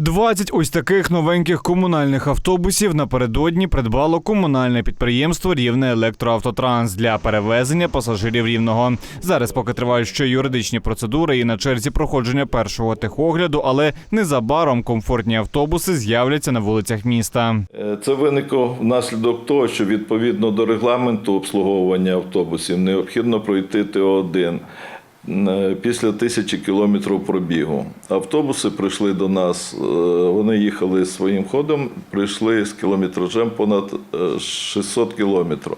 20 ось таких новеньких комунальних автобусів напередодні придбало комунальне підприємство Рівне Електроавтотранс для перевезення пасажирів рівного. Зараз поки тривають ще юридичні процедури і на черзі проходження першого техогляду, але незабаром комфортні автобуси з'являться на вулицях міста. Е, Це виникло внаслідок того, що відповідно до регламенту обслуговування автобусів необхідно пройти ТО1 е, після тисячі кілометрів пробігу. Автобуси прийшли до нас, е, вони їхали своїм ходом, прийшли з кілометражем понад е, 600 кілометрів.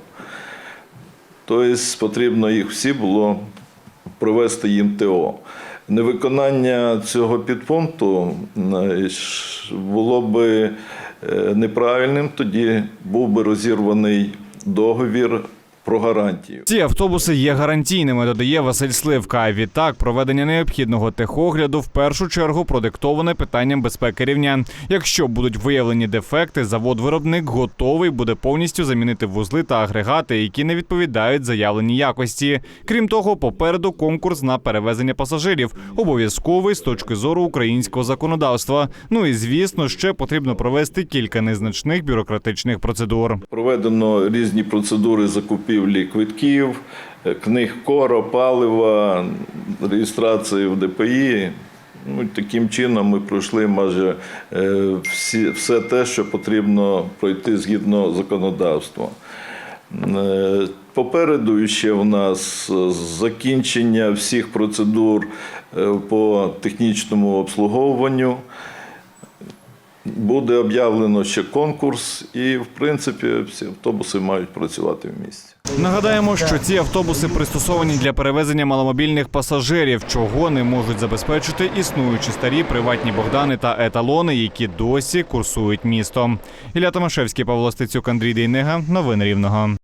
Тобто потрібно їх всі було провести їм ТО. Невиконання цього підпункту е, було би е, неправильним, тоді був би розірваний договір про гарантію. Ці автобуси є гарантійними, додає Василь Сливка. А відтак проведення необхідного техогляду в першу чергу продиктоване питанням безпеки рівнян. Якщо будуть виявлені дефекти, завод-виробник готовий буде повністю замінити вузли та агрегати, які не відповідають заявленій якості. Крім того, попереду конкурс на перевезення пасажирів, обов'язковий з точки зору українського законодавства. Ну і звісно, ще потрібно провести кілька незначних бюрократичних процедур. Проведено різні процедури закупівлі квитків, е, книг коро, палива, реєстрації в ДПІ. Ну, таким чином ми пройшли майже е, всі, все те, що потрібно пройти згідно законодавства. Е, Попереду ще в нас закінчення всіх процедур по технічному обслуговуванню. Буде об'явлено ще конкурс, і в принципі всі автобуси мають працювати в місті. Нагадаємо, що ці автобуси пристосовані для перевезення маломобільних пасажирів, чого не можуть забезпечити існуючі старі приватні Богдани та еталони, які досі курсують містом. Ілля Томашевський, Павло Стецюк, Андрій Дейнега. Новини Рівного.